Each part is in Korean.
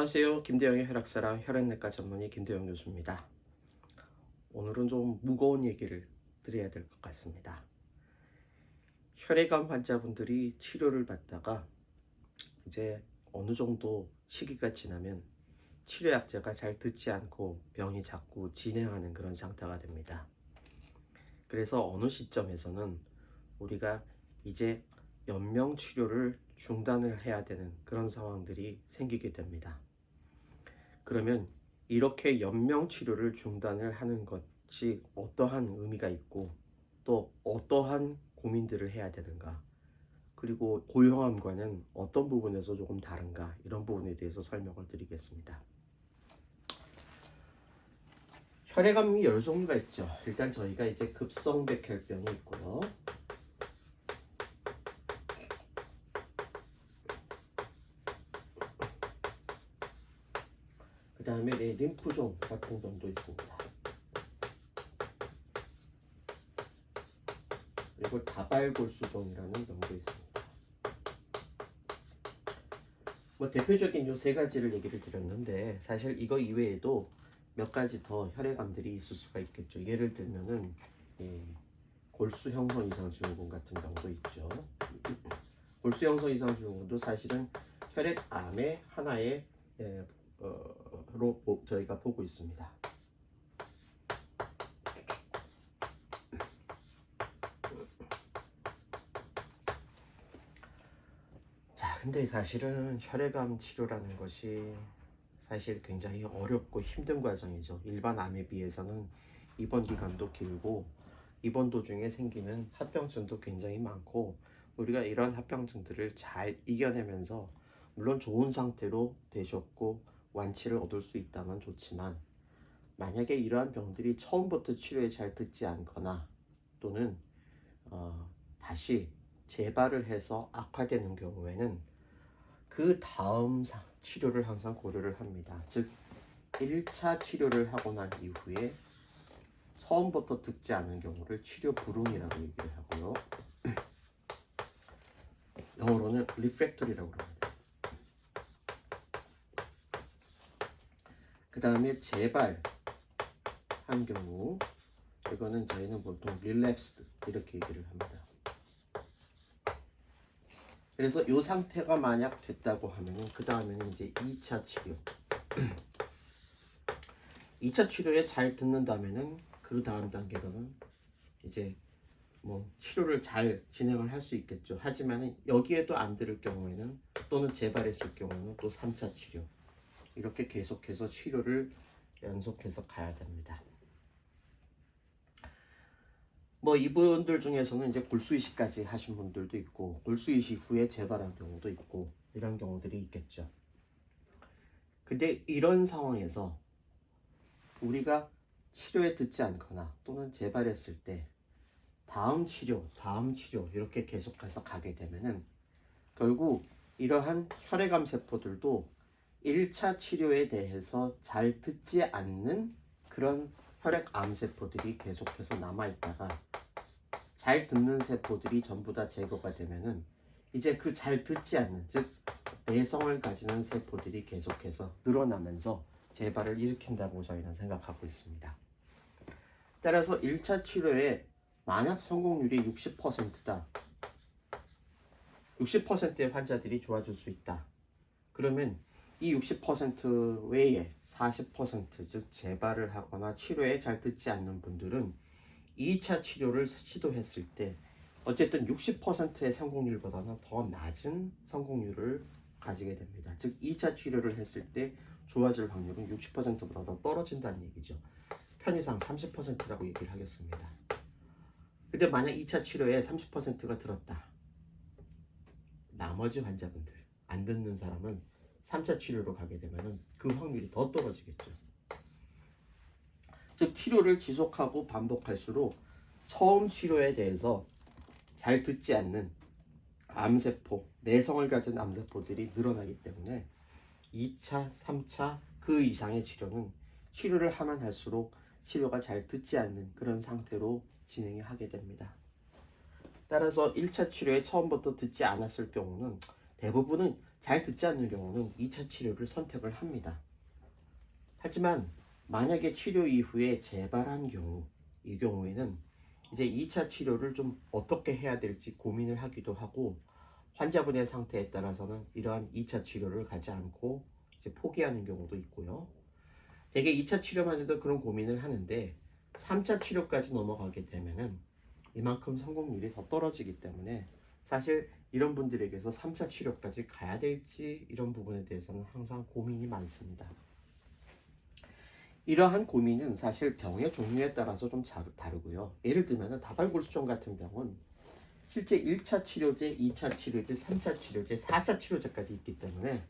안녕하세요. 김대영의 혈액사랑 혈액내과 전문의 김대영 교수입니다. 오늘은 좀 무거운 얘기를 드려야 될 것 같습니다. 혈액암 환자분들이 치료를 받다가 이제 어느 정도 시기가 지나면 치료약제가 잘 듣지 않고 병이 자꾸 진행하는 그런 상태가 됩니다. 그래서 어느 시점에서는 우리가 이제 연명 치료를 중단을 해야 되는 그런 상황들이 생기게 됩니다. 그러면 이렇게 연명 치료를 중단을 하는 것이 어떠한 의미가 있고 또 어떠한 고민들을 해야 되는가 그리고 고형암과는 어떤 부분에서 조금 다른가 이런 부분에 대해서 설명을 드리겠습니다. 혈액암이 여러 종류가 있죠. 일단 저희가 이제 급성 백혈병이 있고요. 그 다음에 네, 림프종 같은 병도 있습니다. 그리고 다발골수종이라는 병도 있습니다. 뭐 대표적인 요 세 가지를 얘기를 드렸는데 사실 이거 이외에도 몇 가지 더 혈액암들이 있을 수가 있겠죠. 예를 들면은 예, 골수 형성 이상 증후군 같은 병도 있죠. 골수 형성 이상 증후군도 사실은 혈액암의 하나의 예, 어, 로 보- 저희가 보고 있습니다. 자, 근데 사실은 혈액암 치료라는 것이 사실 굉장히 어렵고 힘든 과정이죠. 일반 암에 비해서는 입원 기간도 길고 입원 도중에 생기는 합병증도 굉장히 많고 우리가 이런 합병증들을 잘 이겨내면서 물론 좋은 상태로 되셨고 완치를 얻을 수 있다면 좋지만 만약에 이러한 병들이 처음부터 치료에 잘 듣지 않거나 또는 어, 다시 재발을 해서 악화되는 경우에는 그 다음 사- 치료를 항상 고려를 합니다. 즉 1차 치료를 하고 난 이후에 처음부터 듣지 않은 경우를 치료 불응이라고 얘기를 하고요. 영어로는 refractory라고 합니다. 그 다음에 재발 한 경우 이거는 저희는 보통 relapsed 이렇게 얘기를 합니다. 그래서 이 상태가 만약 됐다고 하면은 그 다음에는 이제 2차 치료. 2차 치료에 잘 듣는다면은 그 다음 단계로는 이제 뭐 치료를 잘 진행을 할 수 있겠죠. 하지만은 여기에도 안 들을 경우에는 또는 재발했을 경우는 또 3차 치료. 이렇게 계속해서 치료를 연속해서 가야 됩니다. 뭐 이분들 중에서는 이제 골수 이식까지 하신 분들도 있고 골수 이식 후에 재발한 경우도 있고 이런 경우들이 있겠죠. 근데 이런 상황에서 우리가 치료에 듣지 않거나 또는 재발했을 때 다음 치료, 다음 치료 이렇게 계속해서 가게 되면은 결국 이러한 혈액암 세포들도 1차 치료에 대해서 잘 듣지 않는 그런 혈액 암 세포들이 계속해서 남아있다가 잘 듣는 세포들이 전부 다 제거가 되면은 이제 그 잘 듣지 않는 즉 내성을 가지는 세포들이 계속해서 늘어나면서 재발을 일으킨다고 저희는 생각하고 있습니다. 따라서 1차 치료에 만약 성공률이 60%다. 60%의 환자들이 좋아질 수 있다. 그러면 이 60% 외에 40%즉 재발을 하거나 치료에 잘 듣지 않는 분들은 2차 치료를 시도했을 때 어쨌든 60%의 성공률보다는 더 낮은 성공률을 가지게 됩니다. 즉 2차 치료를 했을 때 좋아질 확률은 60%보다 더 떨어진다는 얘기죠. 편의상 30%라고 얘기를 하겠습니다. 근데 만약 2차 치료에 30%가 들었다. 나머지 환자분들 안 듣는 사람은 3차 치료로 가게 되면 그 확률이 더 떨어지겠죠. 즉 치료를 지속하고 반복할수록 처음 치료에 대해서 잘 듣지 않는 암세포, 내성을 가진 암세포들이 늘어나기 때문에 2차, 3차 그 이상의 치료는 치료를 하면 할수록 치료가 잘 듣지 않는 그런 상태로 진행이 하게 됩니다. 따라서 1차 치료에 처음부터 듣지 않았을 경우는 대부분은 잘 듣지 않는 경우는 2차 치료를 선택을 합니다. 하지만 만약에 치료 이후에 재발한 경우, 이 경우에는 이제 2차 치료를 좀 어떻게 해야 될지 고민을 하기도 하고 환자분의 상태에 따라서는 이러한 2차 치료를 가지 않고 이제 포기하는 경우도 있고요. 대개 2차 치료만 해도 그런 고민을 하는데 3차 치료까지 넘어가게 되면은 이만큼 성공률이 더 떨어지기 때문에 사실 이런 분들에게서 3차 치료까지 가야 될지 이런 부분에 대해서는 항상 고민이 많습니다. 이러한 고민은 사실 병의 종류에 따라서 좀 자- 다르고요. 예를 들면 다발골수증 같은 병은 실제 1차 치료제, 2차 치료제, 3차 치료제, 4차 치료제까지 있기 때문에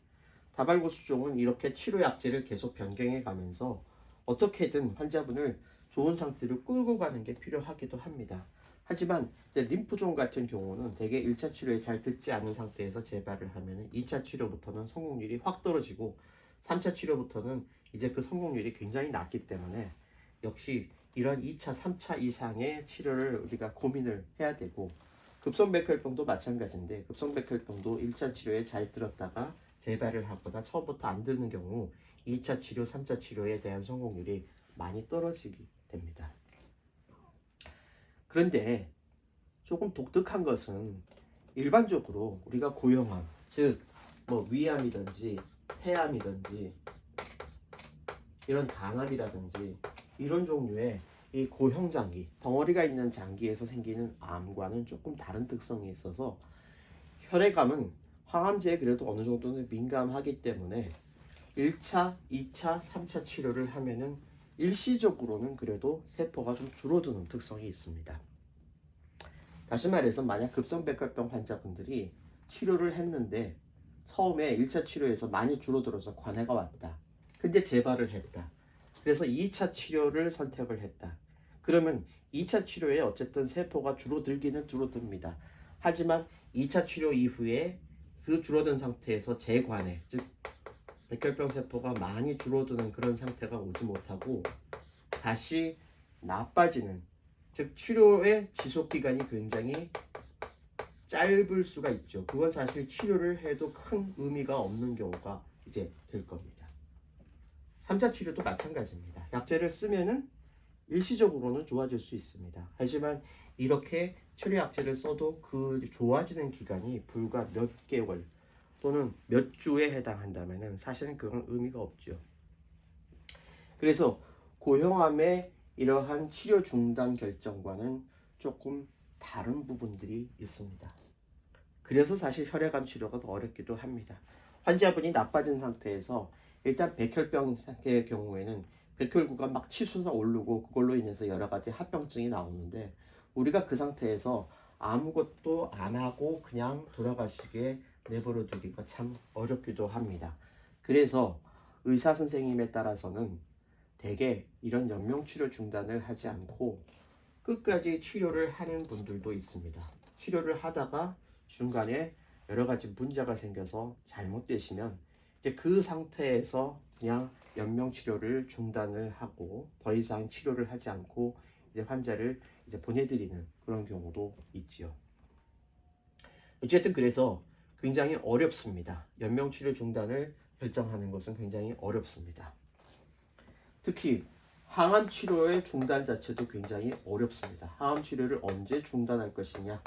다발골수증은 이렇게 치료 약제를 계속 변경해 가면서 어떻게든 환자분을 좋은 상태로 끌고 가는 게 필요하기도 합니다. 하지만 림프종 같은 경우는 대개 1차 치료에 잘 듣지 않은 상태에서 재발을 하면 2차 치료부터는 성공률이 확 떨어지고 3차 치료부터는 이제 그 성공률이 굉장히 낮기 때문에 역시 이런 2차, 3차 이상의 치료를 우리가 고민을 해야 되고 급성백혈병도 마찬가지인데 급성백혈병도 1차 치료에 잘 들었다가 재발을 하거나 처음부터 안 듣는 경우 2차 치료, 3차 치료에 대한 성공률이 많이 떨어지게 됩니다. 그런데 조금 독특한 것은 일반적으로 우리가 고형암, 즉 뭐 위암이든지 폐암이든지 이런 간암이라든지 이런 종류의 이 고형 장기, 덩어리가 있는 장기에서 생기는 암과는 조금 다른 특성이 있어서 혈액암은 항암제에 그래도 어느 정도는 민감하기 때문에 1차, 2차, 3차 치료를 하면은 일시적으로는 그래도 세포가 좀 줄어드는 특성이 있습니다. 다시 말해서 만약 급성백혈병 환자분들이 치료를 했는데 처음에 1차 치료에서 많이 줄어들어서 관해가 왔다. 근데 재발을 했다. 그래서 2차 치료를 선택을 했다. 그러면 2차 치료에 어쨌든 세포가 줄어들기는 줄어듭니다. 하지만 2차 치료 이후에 그 줄어든 상태에서 재관해, 즉 백혈병 세포가 많이 줄어드는 그런 상태가 오지 못하고 다시 나빠지는, 즉 치료의 지속 기간이 굉장히 짧을 수가 있죠. 그건 사실 치료를 해도 큰 의미가 없는 경우가 이제 될 겁니다. 3차 치료도 마찬가지입니다. 약제를 쓰면은 일시적으로는 좋아질 수 있습니다. 하지만 이렇게 치료 약제를 써도 그 좋아지는 기간이 불과 몇 개월 또는 몇 주에 해당한다면은 사실은 그건 의미가 없죠. 그래서 고형암의 이러한 치료 중단 결정과는 조금 다른 부분들이 있습니다. 그래서 사실 혈액암 치료가 더 어렵기도 합니다. 환자분이 나빠진 상태에서 일단 백혈병의 경우에는 백혈구가 막 치수가 오르고 그걸로 인해서 여러 가지 합병증이 나오는데 우리가 그 상태에서 아무것도 안 하고 그냥 돌아가시게 내버려 두기가 참 어렵기도 합니다. 그래서 의사 선생님에 따라서는 대개 이런 연명 치료 중단을 하지 않고 끝까지 치료를 하는 분들도 있습니다. 치료를 하다가 중간에 여러 가지 문제가 생겨서 잘못되시면 이제 그 상태에서 그냥 연명 치료를 중단을 하고 더 이상 치료를 하지 않고 이제 환자를 이제 보내드리는 그런 경우도 있지요. 어쨌든 그래서 굉장히 어렵습니다. 연명 치료 중단을 결정하는 것은 굉장히 어렵습니다. 특히 항암 치료의 중단 자체도 굉장히 어렵습니다. 항암 치료를 언제 중단할 것이냐?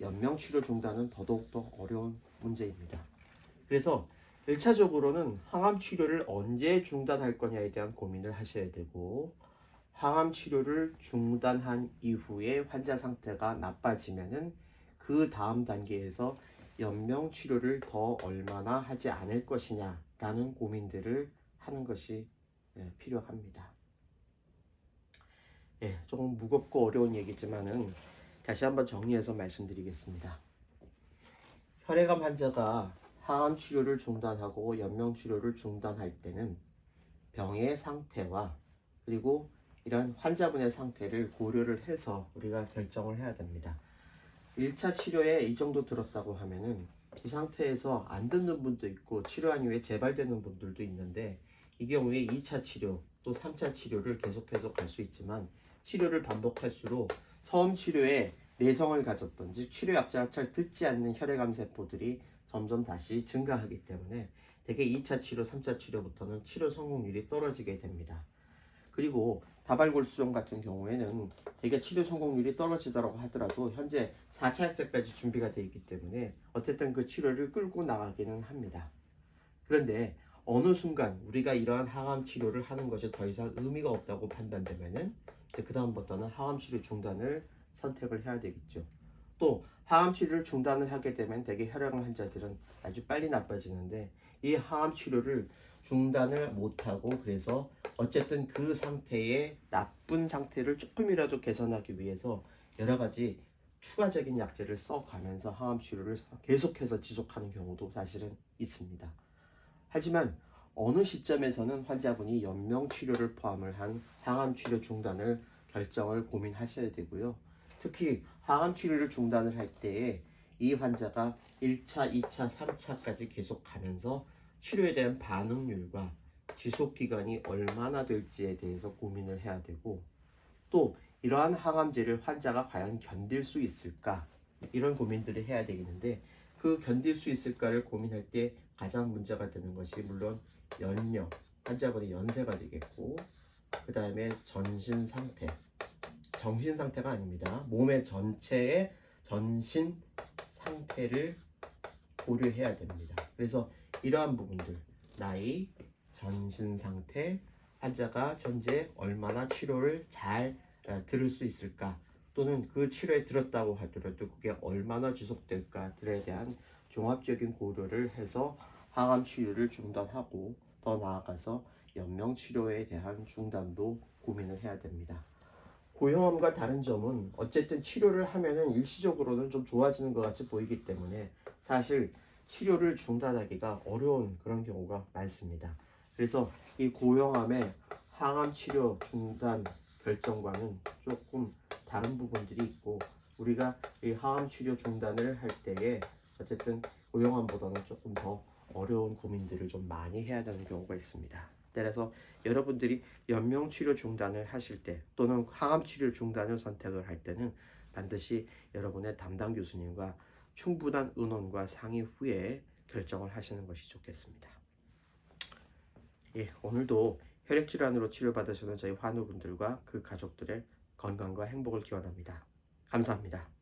연명 치료 중단은 더더욱더 어려운 문제입니다. 그래서 1차적으로는 항암 치료를 언제 중단할 거냐에 대한 고민을 하셔야 되고 항암 치료를 중단한 이후에 환자 상태가 나빠지면은 그 다음 단계에서 연명 치료를 더 얼마나 하지 않을 것이냐라는 고민들을 하는 것이 예, 필요합니다. 예, 조금 무겁고 어려운 얘기지만은 다시 한번 정리해서 말씀드리겠습니다. 혈액암 환자가 항암 치료를 중단하고 연명 치료를 중단할 때는 병의 상태와 그리고 이런 환자분의 상태를 고려를 해서 우리가 결정을 해야 됩니다. 1차 치료에 이 정도 들었다고 하면은 이 상태에서 안 듣는 분도 있고 치료한 이후에 재발되는 분들도 있는데 이 경우에 2차 치료 또 3차 치료를 계속해서 갈 수 있지만 치료를 반복할수록 처음 치료에 내성을 가졌던 즉 치료 약자가 잘 듣지 않는 혈액암 세포들이 점점 다시 증가하기 때문에 대개 2차 치료, 3차 치료부터는 치료 성공률이 떨어지게 됩니다. 그리고 다발골수종 같은 경우에는 대개 치료 성공률이 떨어지더라고 하더라도 현재 4차 약자까지 준비가 되어 있기 때문에 어쨌든 그 치료를 끌고 나가기는 합니다. 그런데 어느 순간 우리가 이러한 항암 치료를 하는 것이 더 이상 의미가 없다고 판단되면은 이제 그 다음부터는 항암 치료 중단을 선택을 해야 되겠죠. 또 항암 치료를 중단을 하게 되면 대개 혈액암 환자들은 아주 빨리 나빠지는데 이 항암 치료를 중단을 못하고 그래서 어쨌든 그 상태의 나쁜 상태를 조금이라도 개선하기 위해서 여러 가지 추가적인 약제를 써가면서 항암 치료를 계속해서 지속하는 경우도 사실은 있습니다. 하지만 어느 시점에서는 환자분이 연명 치료를 포함을 한 항암 치료 중단을 결정을 고민하셔야 되고요. 특히 항암 치료를 중단을 할 때에 이 환자가 1차, 2차, 3차까지 계속 가면서 치료에 대한 반응률과 지속 기간이 얼마나 될지에 대해서 고민을 해야 되고 또 이러한 항암제를 환자가 과연 견딜 수 있을까? 이런 고민들을 해야 되겠는데 그 견딜 수 있을까를 고민할 때 가장 문제가 되는 것이 물론 연령 환자분의 연세가 되겠고 그 다음에 전신 상태. 정신 상태가 아닙니다. 몸의 전체의 전신 상태를 고려해야 됩니다. 그래서 이러한 부분들. 나이 전신 상태 환자가 현재 얼마나 치료를 잘 어, 들을 수 있을까? 또는 그 치료에 들었다고 하더라도 그게 얼마나 지속될까들에 대한 종합적인 고려를 해서 항암 치료를 중단하고 더 나아가서 연명 치료에 대한 중단도 고민을 해야 됩니다. 고형암과 다른 점은 어쨌든 치료를 하면은 일시적으로는 좀 좋아지는 것 같이 보이기 때문에 사실 치료를 중단하기가 어려운 그런 경우가 많습니다. 그래서 이 고형암의 항암 치료 중단 결정과는 조금 다른 부분들이 있고 우리가 이 항암 치료 중단을 할 때에 어쨌든 고형암보다는 조금 더 어려운 고민들을 좀 많이 해야 되는 경우가 있습니다. 따라서 여러분들이 연명 치료 중단을 하실 때 또는 항암 치료 중단을 선택을 할 때는 반드시 여러분의 담당 교수님과 충분한 의논과 상의 후에 결정을 하시는 것이 좋겠습니다. 예, 오늘도 혈액 질환으로 치료받으시는 저희 환우분들과 그 가족들의 건강과 행복을 기원합니다. 감사합니다.